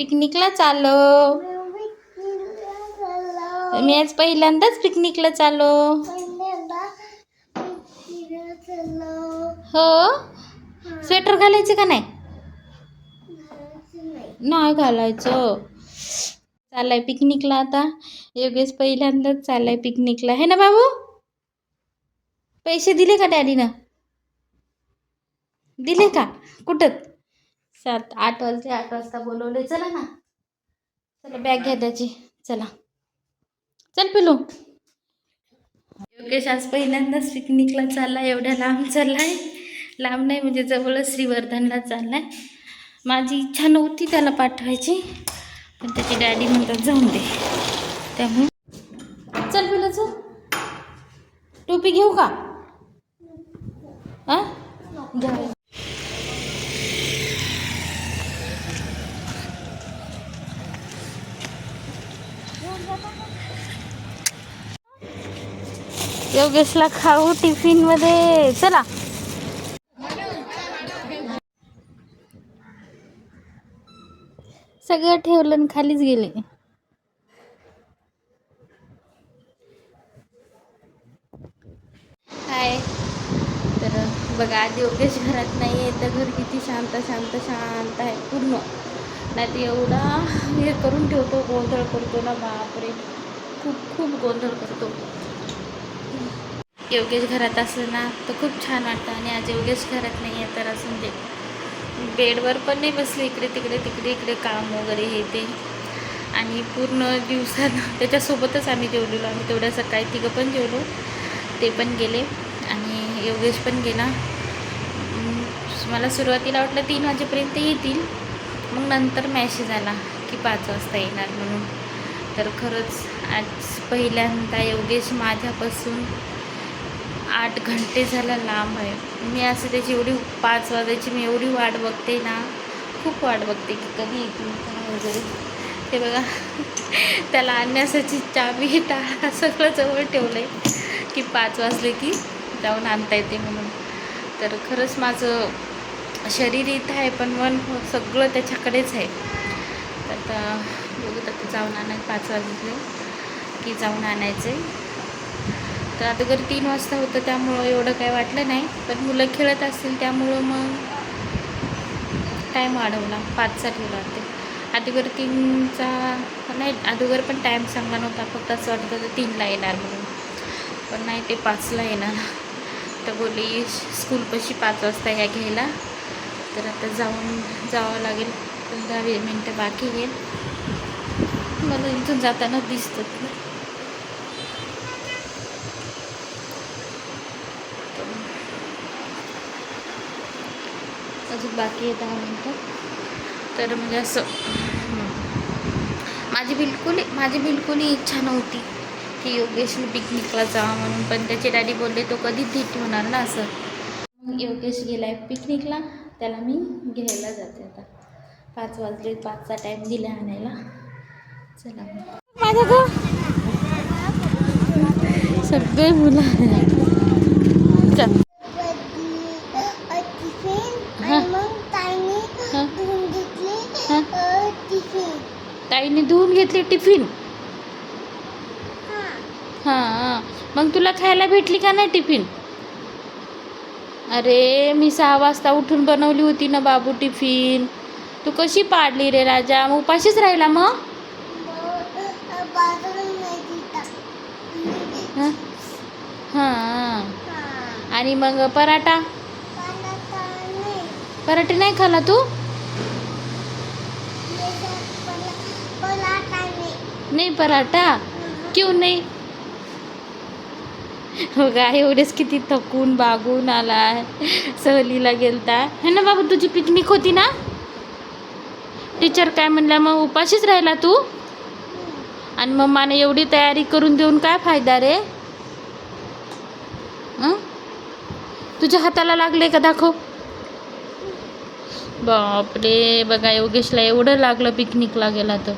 पिकनिकला चाललो मी आज पहिल्यांदाच पिकनिकला चाललो हो? स्वेटर घालायचं का नाही? नाही घालायचं. चाललाय पिकनिकला आता. योगेश पहिल्यांदाच चाललाय पिकनिकला है ना बाबू? पैसे दिले का डॅडीनं? दिले का? कुठं? सात आठ वाजले आठ वाजता बोलवले चला ना. चला बॅग घ्या त्याची. चला. चल पिलू योगेश आज पहिल्यांदाच पिकनिकला चाललाय एवढ्या लांब चाललाय. लांब नाही म्हणजे जवळच श्रीवर्धनला चाललाय. माझी इच्छा नव्हती त्याला पाठवायची पण त्याची डॅडी म्हणतात जाऊन दे. त्यामुळे चल पिलं चल. टोपी घेऊ का? हा? घ्या योगेशला खाऊ टिफिनमध्ये. चला. सगळं ठेवलं आणि खालीच गेले. हाय. तर बघा आज योगेश घरात नाही आहे तर घर किती शांत शांत शांत आहे पूर्ण. नाही ते एवढा हे करून ठेवतो गोंधळ करतो ना बापरे. खूप खूप गोंधळ करतो. योगेश घरात असलं ना तर खूप छान वाटतं. आणि आज योगेश घरात नाही आहे तर असून दे. बेडवर पण नाही बसले इकडे तिकडे तिकडे इकडे काम वगैरे हे ते. आणि पूर्ण दिवसात त्याच्यासोबतच आम्ही जेवलेलो. आम्ही तेवढ्या सकाळी तिघं पण जेवलो. ते पण गेले. आणि योगेश पण गेला. मला सुरुवातीला वाटलं तीन वाजेपर्यंत येतील. मग नंतर मॅसेज आला की पाच वाजता येणार म्हणून. तर खरंच आज पहिल्यांदा योगेश माझ्यापासून आठ घंटे झाला लांब आहे. मी असं त्याची एवढी पाच वाजायची मी एवढी वाट बघते ना खूप वाट बघते की कधी येतील काय वगैरे. ते बघा त्याला आणण्यासाठी चावी टाळा सगळं जवळ ठेवलं आहे की पाच वाजले की जाऊन आणता येते म्हणून. तर खरंच माझं शरीर इथं आहे पण मन सगळं त्याच्याकडेच आहे. तर आता बघू आता जाऊन आणायचं पाच वाजले की जाऊन आणायचे. तर अगोदर तीन वाजता होतं त्यामुळं एवढं काही वाटलं नाही. पण मुलं खेळत असतील त्यामुळं मग टाईम वाढवला. पाचचा ठेवला ते अगोदर तीनचा नाही अगोदर पण टाईम चांगला नव्हता. फक्त असं वाटत होतं तीनला येणार म्हणून. पण नाही ते पाचला येणार. तर बोलली स्कूलपाशी पाच वाजता या घ्यायला. तर आता जाऊन जावं लागेल. पंधरा वीस मिनटं बाकी आहे मला इथून जाताना दिसतात ना. अजून बाकी आहे दहा मिनटं. तर म्हणजे असं माझी बिलकुल माझी बिलकुल इच्छा नव्हती की योगेशने पिकनिकला जावा म्हणून पण त्याचे डॅडी बोलले तो कधीच धीट होणार ना असं. मग योगेश गेलाय पिकनिकला त्याला मी घ्यायला जाते आता. पाच वाजले पाचचा टाईम दिला आणायला. चला. माझ्या सगळे मुलं चल. ताईने धुवून घेतली टिफिन. हां. मग तुला खायला भेटली का नाही टिफिन? अरे मी सहा वाजता उठून बनवली होती ना बाबू टिफिन. तू कशी पाडली रे राजा? मग उपाशीच राहिला मग? हां. आणि मग पराठा? पराठे नाही खाला तू? नाही पराठा? क्यू नाही? हो का एवढेच किती थकून बागून आलाय. सहलीला गेलता. है ना बाबा तुझी पिकनिक होती ना? टीचर काय म्हणल्या मग उपाशीच राहिला तू? आणि मम्माने एवढी तयारी करून देऊन काय फायदा रे? तुझ्या हाताला लागले का दाखव? बापरे बघा योगेशला एवढं लागलं पिकनिकला गेला तर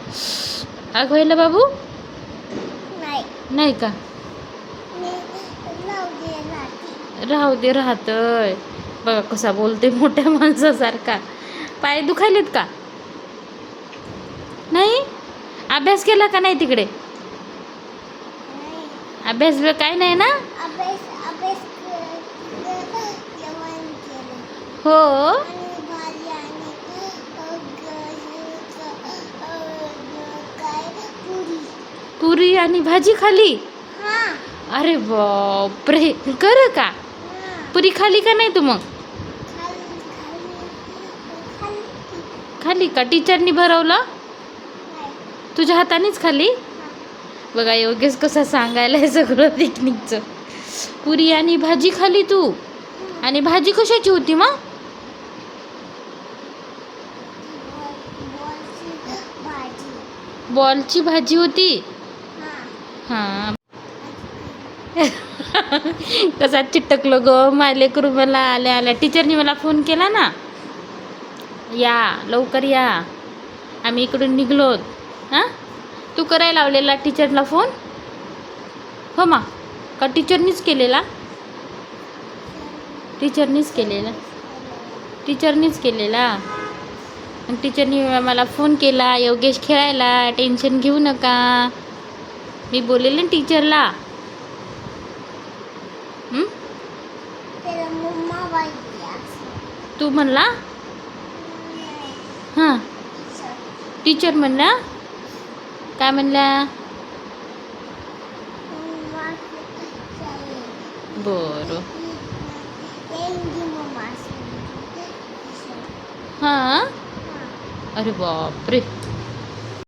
आग व्हायला बाबू? नाही. का? राहू दे राहतय. बघा कसा बोलते मोठ्या माणसासारखा. पाय दुखायलेत का? अभ्यास केला का नाही तिकडे? अभ्यास काय नाही ना? हो. पुरी पुरी आणि भाजी खाली? हा. अरे बापरे. कर का? पुरी खाली का नाही तू मग? खाली का? टीचरनी भरवलं? तुझ्या हातानेच खाली बघा योगेश कसं सांगायला सगळं पिकनिकचं पुरी आणि भाजी खाली तू. आणि भाजी कशाची होती मग? बॉलची भाजी होती. हा. हां कसा चिटकलो ग. माले करू मला आल्या आल्या. टीचरनी मला फोन केला ना. या लवकर या. आम्ही इकडून निघलो. हां? तू करायला लावलेला टीचरला फोन हो मा. का टीचरनीच केलेला? टीचरनीच केलेला. टीचरनीच केलेला. मग टीचरनी मला फोन केला योगेश खेळायला टेन्शन घेऊ नका. मी बोललेले ना टीचरला तू म्हणला? हां. टीचर म्हणला? काय म्हणल्या मम्मा चालेल बरं येंगी मम्मा हां अरे बापरे